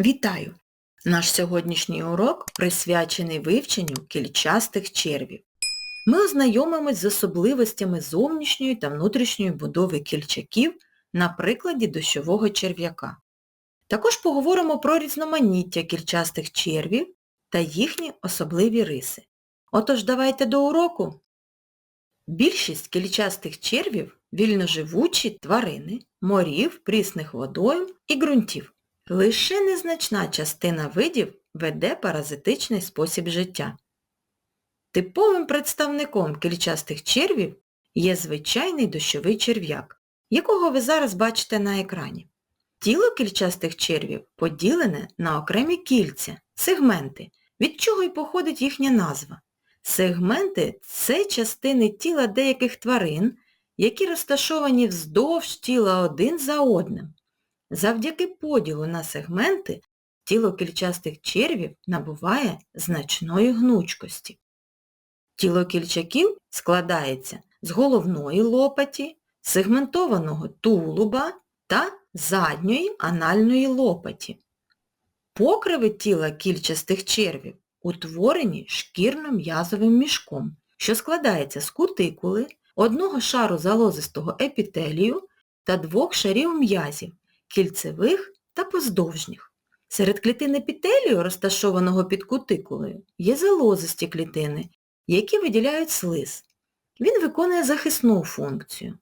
Вітаю! Наш сьогоднішній урок присвячений вивченню кільчастих червів. Ми ознайомимось з особливостями зовнішньої та внутрішньої будови кільчаків на прикладі дощового черв'яка. Також поговоримо про різноманіття кільчастих червів та їхні особливі риси. Отож, давайте до уроку! Більшість кільчастих червів вільноживучі тварини, морів, прісних водойм і ґрунтів. Лише незначна частина видів веде паразитичний спосіб життя. Типовим представником кільчастих червів є звичайний дощовий черв'як, якого ви зараз бачите на екрані. Тіло кільчастих червів поділене на окремі кільця, сегменти, від чого й походить їхня назва. Сегменти – це частини тіла деяких тварин, які розташовані вздовж тіла один за одним. Завдяки поділу на сегменти тіло кільчастих червів набуває значної гнучкості. Тіло кільчаків складається з головної лопаті, сегментованого тулуба та задньої анальної лопаті. Покриви тіла кільчастих червів утворені шкірно-м'язовим мішком, що складається з кутикули, одного шару залозистого епітелію та двох шарів м'язів, кільцевих та поздовжніх. Серед клітин епітелію, розташованого під кутикулою, є залозисті клітини, які виділяють слиз. Він виконує захисну функцію.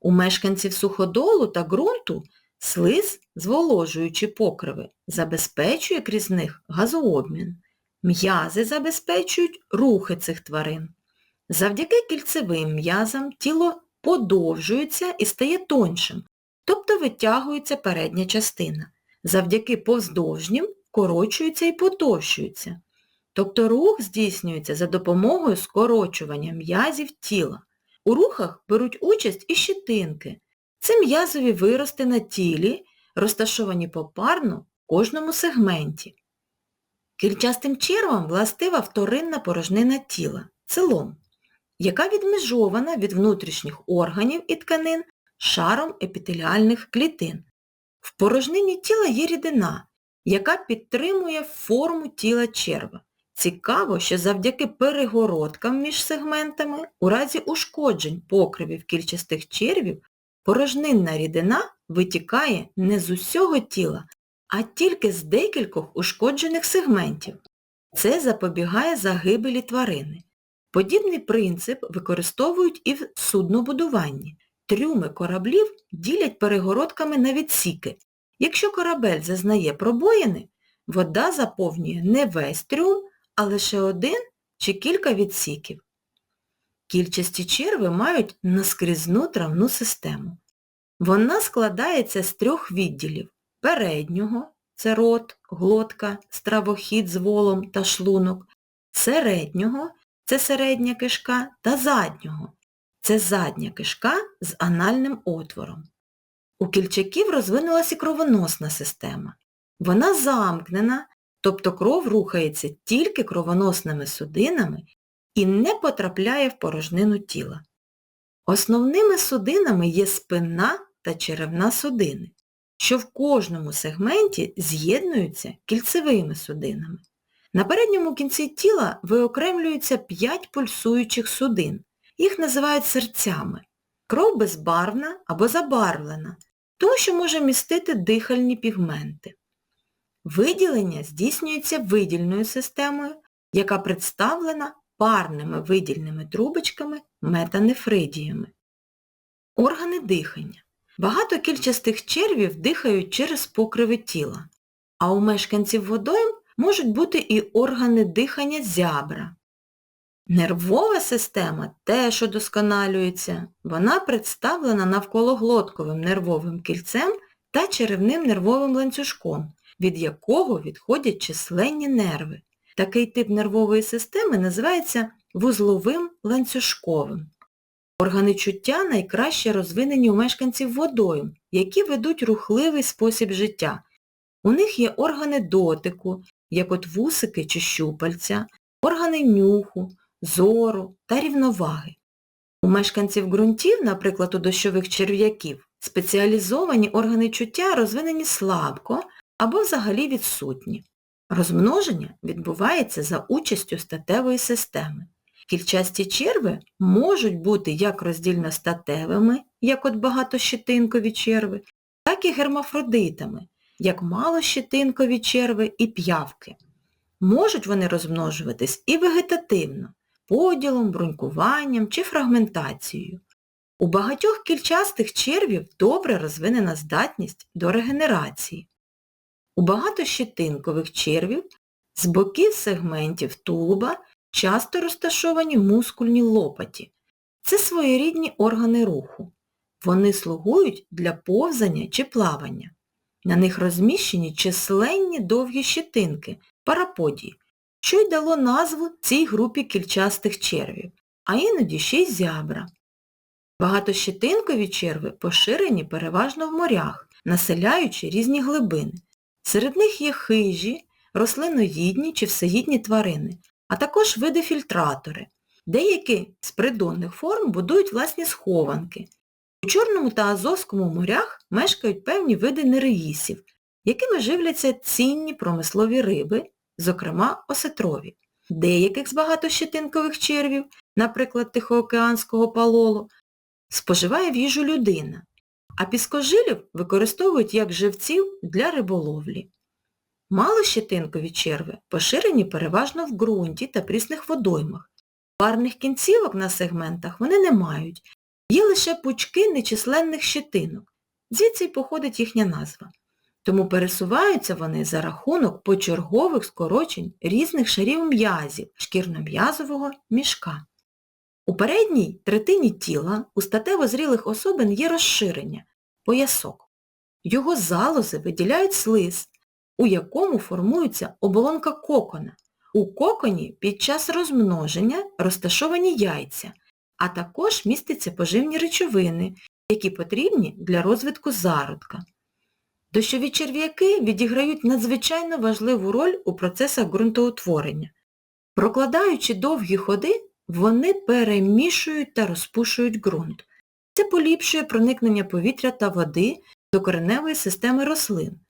У мешканців суходолу та ґрунту слиз, зволожуючи покриви, забезпечує крізь них газообмін. М'язи забезпечують рухи цих тварин. Завдяки кільцевим м'язам тіло подовжується і стає тоншим, тобто витягується передня частина. Завдяки повздовжнім корочується і потовщується. Тобто рух здійснюється за допомогою скорочування м'язів тіла. У рухах беруть участь і щитинки. Це м'язові вирости на тілі, розташовані попарно в кожному сегменті. Кільчастим червам властива вторинна порожнина тіла – целом, яка відмежована від внутрішніх органів і тканин шаром епітеліальних клітин. В порожнині тіла є рідина, яка підтримує форму тіла черва. Цікаво, що завдяки перегородкам між сегментами у разі ушкоджень покривів кільчастих червів порожнинна рідина витікає не з усього тіла, а тільки з декількох ушкоджених сегментів. Це запобігає загибелі тварини. Подібний принцип використовують і в суднобудуванні. Трюми кораблів ділять перегородками на відсіки. Якщо корабель зазнає пробоїни, вода заповнює не весь трюм, а лише один чи кілька відсіків. Кільчасті черви мають наскрізну травну систему. Вона складається з трьох відділів переднього це рот, глотка, стравохід з волом та шлунок, середнього це середня кишка та заднього це задня кишка з анальним отвором. У кільчаків розвинулася кровоносна система. Вона замкнена, тобто кров рухається тільки кровоносними судинами і не потрапляє в порожнину тіла. Основними судинами є спинна та черевна судини, що в кожному сегменті з'єднуються кільцевими судинами. На передньому кінці тіла виокремлюються 5 пульсуючих судин, їх називають серцями. Кров безбарвна або забарвлена, тому що може містити дихальні пігменти. Виділення здійснюється видільною системою, яка представлена парними видільними трубочками метанефридіями. Органи дихання. Багато кільчастих червів дихають через покриви тіла, а у мешканців водойм можуть бути і органи дихання зябра. Нервова система теж удосконалюється. Вона представлена навкологлотковим нервовим кільцем та черевним нервовим ланцюжком, від якого відходять численні нерви. Такий тип нервової системи називається вузловим ланцюжковим. Органи чуття найкраще розвинені у мешканців водою, які ведуть рухливий спосіб життя. У них є органи дотику, як от вусики чи щупальця, органи нюху, зору та рівноваги. У мешканців ґрунтів, наприклад, у дощових черв'яків, спеціалізовані органи чуття розвинені слабко або взагалі відсутні. Розмноження відбувається за участю статевої системи. Кільчасті черви можуть бути як роздільностатевими, як от багатощетинкові черви, так і гермафродитами, як малощетинкові черви і п'явки. Можуть вони розмножуватись і вегетативно, поділом, брунькуванням чи фрагментацією. У багатьох кільчастих червів добре розвинена здатність до регенерації. У багатощетинкових червів з боків сегментів тулуба часто розташовані мускульні лопаті. Це своєрідні органи руху. Вони слугують для повзання чи плавання. На них розміщені численні довгі щетинки, параподії, що й дало назву цій групі кільчастих червів, а іноді ще й зябра. Багатощетинкові черви поширені переважно в морях, населяючи різні глибини. Серед них є хижі, рослиноїдні чи всеїдні тварини, а також види фільтратори. Деякі з придонних форм будують власні схованки. У Чорному та Азовському морях мешкають певні види нереїсів, якими живляться цінні промислові риби, зокрема осетрові. Деяких з багатощетинкових червів, наприклад, Тихоокеанського палолу, споживає в їжу людина, а піскожилів використовують як живців для риболовлі. Малощетинкові черви поширені переважно в ґрунті та прісних водоймах. Парних кінцівок на сегментах вони не мають, є лише пучки нечисленних щетинок, звідси й походить їхня назва. Тому пересуваються вони за рахунок почергових скорочень різних шарів м'язів шкірно-м'язового мішка. У передній третині тіла у статево зрілих особин є розширення, поясок. Його залози виділяють слиз, у якому формується оболонка кокона. У коконі під час розмноження розташовані яйця, а також містяться поживні речовини, які потрібні для розвитку зародка. Дощові черв'яки відіграють надзвичайно важливу роль у процесах ґрунтоутворення. Прокладаючи довгі ходи, вони перемішують та розпушують ґрунт. Це поліпшує проникнення повітря та води до кореневої системи рослин.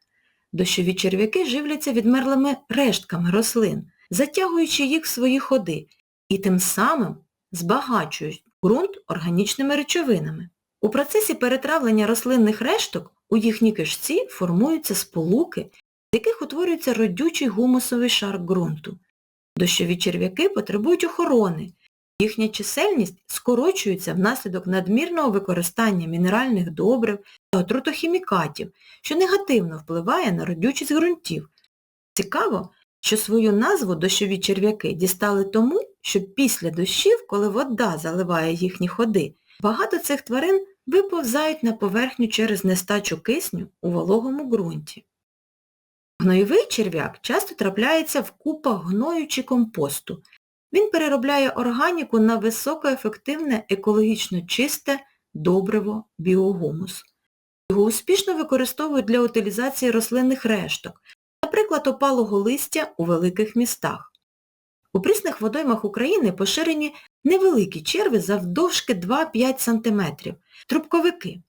Дощові черв'яки живляться відмерлими рештками рослин, затягуючи їх в свої ходи і тим самим збагачують ґрунт органічними речовинами. У процесі перетравлення рослинних решток у їхній кишці формуються сполуки, з яких утворюється родючий гумусовий шар ґрунту. Дощові черв'яки потребують охорони, їхня чисельність скорочується внаслідок надмірного використання мінеральних добрив та отрутохімікатів, що негативно впливає на родючість ґрунтів. Цікаво, що свою назву дощові черв'яки дістали тому, що після дощів, коли вода заливає їхні ходи, багато цих тварин виповзають на поверхню через нестачу кисню у вологому ґрунті. Гноєвий черв'як часто трапляється в купах гною чи компосту. Він переробляє органіку на високоефективне екологічно чисте добриво біогумус. Його успішно використовують для утилізації рослинних решток, наприклад, опалого листя у великих містах. У прісних водоймах України поширені невеликі черви завдовжки 2-5 см, трубковики.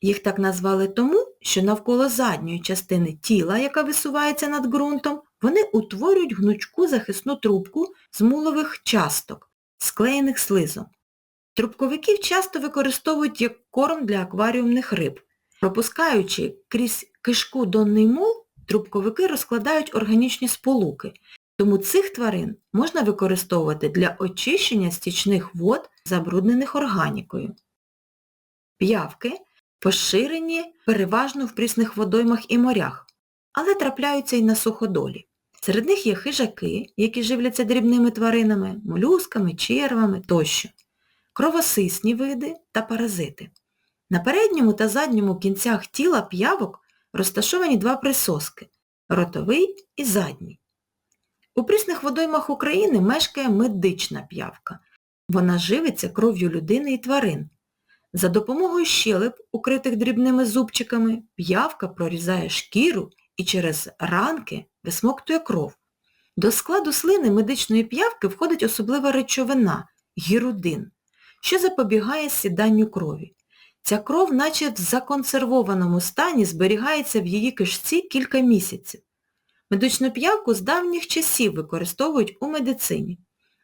Їх так назвали тому, що навколо задньої частини тіла, яка висувається над ґрунтом, вони утворюють гнучку захисну трубку з мулових часток, склеєних слизом. Трубковиків часто використовують як корм для акваріумних риб. Пропускаючи крізь кишку донний мул, трубковики розкладають органічні сполуки, тому цих тварин можна використовувати для очищення стічних вод, забруднених органікою. П'явки поширені переважно в прісних водоймах і морях, але трапляються й на суходолі. Серед них є хижаки, які живляться дрібними тваринами, молюсками, червами тощо, кровосисні види та паразити. На передньому та задньому кінцях тіла п'явок розташовані два присоски – ротовий і задній. У прісних водоймах України мешкає медична п'явка. Вона живиться кров'ю людини і тварин. За допомогою щелеп, укритих дрібними зубчиками, п'явка прорізає шкіру і через ранки висмоктує кров. До складу слини медичної п'явки входить особлива речовина – гірудин, що запобігає сіданню крові. Ця кров наче в законсервованому стані зберігається в її кишці кілька місяців. Медичну п'явку з давніх часів використовують у медицині,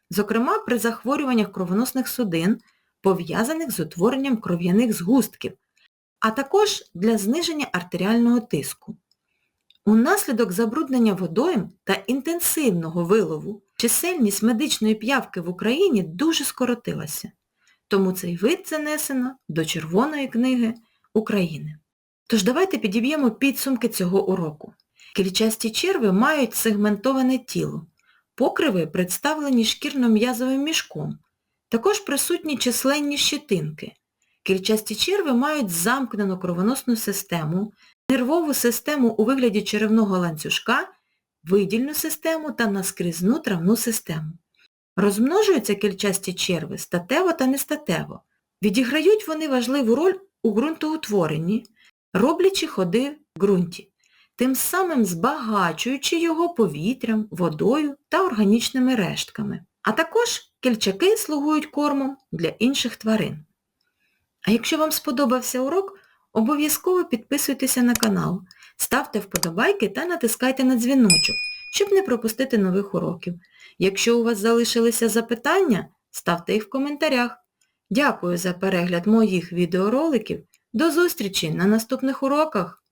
зокрема при захворюваннях кровоносних судин, пов'язаних з утворенням кров'яних згустків, а також для зниження артеріального тиску. Унаслідок забруднення водойм та інтенсивного вилову чисельність медичної п'явки в Україні дуже скоротилася, тому цей вид занесено до Червоної книги України. Тож давайте підіб'ємо підсумки цього уроку. Кільчасті черви мають сегментоване тіло. Покриви представлені шкірно-м'язовим мішком. Також присутні численні щетинки. Кільчасті черви мають замкнену кровоносну систему, нервову систему у вигляді черевного ланцюжка, видільну систему та наскрізну травну систему. Розмножуються кільчасті черви статево та нестатево. Відіграють вони важливу роль у ґрунтоутворенні, роблячи ходи в ґрунті, тим самим збагачуючи його повітрям, водою та органічними рештками. А також кільчаки слугують кормом для інших тварин. А якщо вам сподобався урок, обов'язково підписуйтеся на канал, ставте вподобайки та натискайте на дзвіночок, щоб не пропустити нових уроків. Якщо у вас залишилися запитання, ставте їх в коментарях. Дякую за перегляд моїх відеороликів. До зустрічі на наступних уроках!